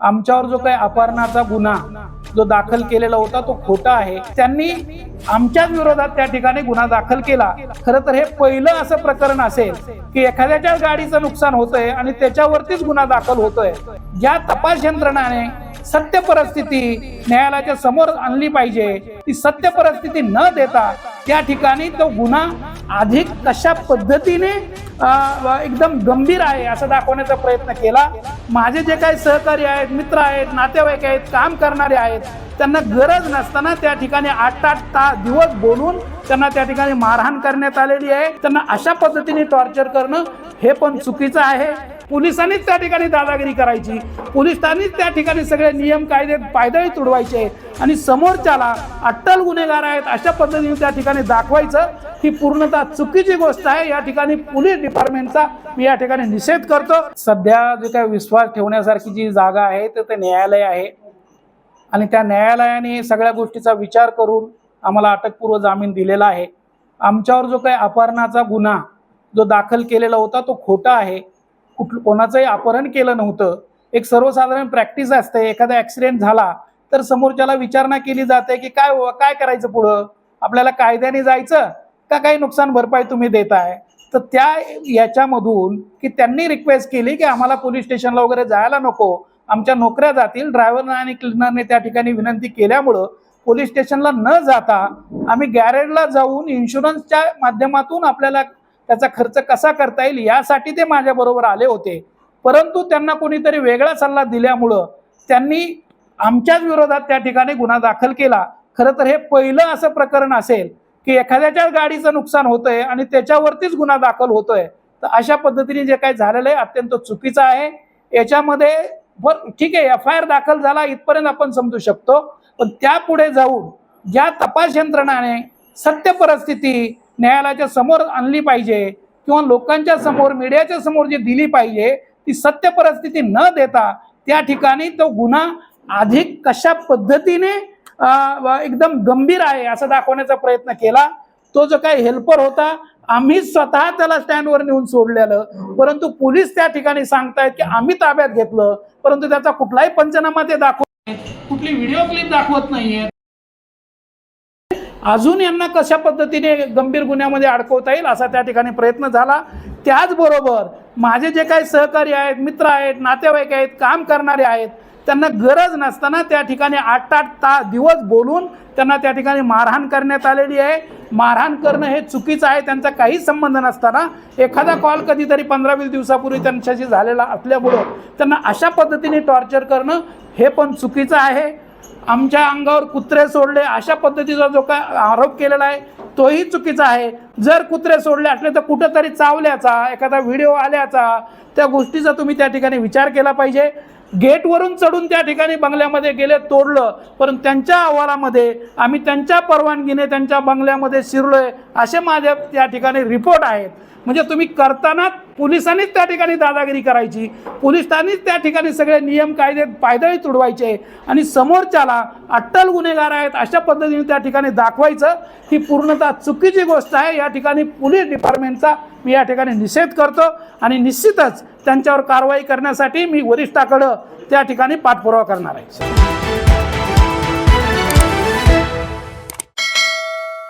आमच्यावर जो काही अपहरणाचा गुन्हा जो दाखल केलेला होता तो खोटा आहे. त्यांनी आमच्याच विरोधात त्या ठिकाणी गुन्हा दाखल केला. खरं तर हे पहिलं असं प्रकरण असेल की एखाद्याच्या गाडीचं नुकसान होतंय आणि त्याच्यावरतीच गुन्हा दाखल होतोय. या तपास यंत्रणाने सत्य परिस्थिती न्यायालयाच्या समोर आणली पाहिजे ती सत्य परिस्थिती न देता त्या ठिकाणी तो गुन्हा अधिक कशा पद्धतीने एकदम गंभीर आहे असं दाखवण्याचा प्रयत्न केला. माझे जे काही सहकारी आहेत मित्र आहेत नातेवाईक आहेत काम करणारे आहेत त्यांना गरज नसताना त्या ठिकाणी आठ आठ तास दिवस बोलून त्यांना त्या ठिकाणी मारहाण करण्यात आलेली आहे. त्यांना अशा पद्धतीने टॉर्चर करणं हे पण चुकीचं आहे. पोलिसांनीच त्या ठिकाणी दादागिरी करायची. पोलिसांनीच त्या ठिकाणी सगळे नियम कायदे पायदळी तुडवायचे. आणि समोरच्याला अट्टल गुन्हेगार आहेत अशा पद्धतीने त्या ठिकाणी दाखवायचं. ही पूर्णतः चुकीची गोष्ट आहे. या ठिकाणी पोलीस डिपार्टमेंटचा मी या ठिकाणी निषेध करतो. सध्या जे काही विश्वास ठेवण्यासारखी जी जागा आहे तर ते न्यायालय आहे. आणि त्या न्यायालयाने सगळ्या गोष्टीचा विचार करून आम्हाला अटकपूर्व जामीन दिलेला आहे. आमच्यावर जो काही अपहरणाचा गुन्हा जो दाखल केलेला होता तो खोटा आहे. कुठलं कोणाचंही अपहरण केलं नव्हतं. एक सर्वसाधारण प्रॅक्टिस असते. एखादा ॲक्सिडेंट झाला तर समोरच्याला विचारणा केली जाते की काय हो- काय करायचं पुढं? आपल्याला कायद्याने जायचं? का काही नुकसान भरपाई तुम्ही देत आहे तर त्या याच्यामधून की त्यांनी रिक्वेस्ट केली की आम्हाला पोलीस स्टेशनला वगैरे जायला नको आमच्या नोकऱ्या जातील ड्रायव्हरने आणि क्लिनरने त्या ठिकाणी विनंती केल्यामुळं पोलीस स्टेशनला न जाता आम्ही गॅरेजला जाऊन इन्शुरन्सच्या माध्यमातून आपल्याला त्याचा खर्च कसा करता येईल यासाठी ते माझ्याबरोबर आले होते. परंतु त्यांना कोणीतरी वेगळा सल्ला दिल्यामुळं त्यांनी आमच्याच विरोधात त्या ठिकाणी गुन्हा दाखल केला. खरं तर हे पहिलं असं प्रकरण असेल की एखाद्याच्या गाडीचं नुकसान होतंय आणि त्याच्यावरतीच गुन्हा दाखल होतोय तर अशा पद्धतीने जे काही झालेलं आहे अत्यंत चुकीचं आहे. याच्यामध्ये बर ठीक आहे एफ आय आर दाखल झाला इथपर्यंत आपण समजू शकतो. पण त्यापुढे जाऊन ज्या तपास यंत्रणाने सत्य परिस्थिती न्यायालयाच्या समोर आणली पाहिजे किंवा लोकांच्या समोर मीडियाच्या समोर जी दिली पाहिजे ती सत्य परिस्थिती न देता त्या ठिकाणी तो गुन्हा अधिक कशा पद्धतीने एकदम गंभीर आहे असं दाखवण्याचा प्रयत्न केला. तो जो काही हेल्पर होता आम्ही स्वतः त्याला स्टँडवर नेऊन सोडलेलं. परंतु पोलीस त्या ठिकाणी सांगतायत की आम्ही ताब्यात घेतलं. परंतु त्याचा कुठलाही पंचनामा ते दाखवत कुठली व्हिडिओ क्लिप दाखवत नाहीये अजून यांना कशा पद्धतीने गंभीर गुन्ह्यामध्ये अडकवता येईल असा त्या ठिकाणी प्रयत्न झाला. त्याचबरोबर माझे जे काही सहकारी आहेत मित्र आहेत नातेवाईक आहेत काम करणारे आहेत त्यांना गरज नसताना त्या ठिकाणी आठ आठ ता दिवस बोलून त्यांना त्या ठिकाणी मारहाण करण्यात आलेली आहे. मारहाण करणं हे चुकीचं आहे त्यांचा काहीच संबंध नसताना एखादा कॉल कधीतरी पंधरा वीस दिवसापूर्वी त्यांच्याशी झालेला असल्यामुळं त्यांना अशा पद्धतीने टॉर्चर करणं हे पण चुकीचं आहे. आमच्या अंगावर कुत्रे सोडले अशा पद्धतीचा जो काय आरोप केलेला आहे तोही चुकीचा आहे. जर कुत्रे सोडले असले तर कुठंतरी चावल्याचा एखादा व्हिडिओ आल्याचा त्या गोष्टीचा तुम्ही त्या ठिकाणी विचार केला पाहिजे. गेटवरून चढून त्या ठिकाणी बंगल्यामध्ये गेले तोडलं. परंतु त्यांच्या अहवालामध्ये आम्ही त्यांच्या परवानगीने त्यांच्या बंगल्यामध्ये शिरलोय असे माझ्या त्या ठिकाणी रिपोर्ट आहेत. म्हणजे तुम्ही करताना पोलिसांनीच त्या ठिकाणी दादागिरी करायची. पोलिसांनीच त्या ठिकाणी सगळे नियम कायदे पायदळी तुडवायचे. आणि समोरच्याला अट्टल गुन्हेगार आहेत अशा पद्धतीने त्या ठिकाणी दाखवायचं. ही पूर्णतः चुकीची गोष्ट आहे. या ठिकाणी पोलीस डिपार्टमेंटचा मी या ठिकाणी निषेध करतो. आणि निश्चितच त्यांच्यावर कारवाई करण्यासाठी मी वरिष्ठाकडं त्या ठिकाणी पाठपुरावा करणार आहे.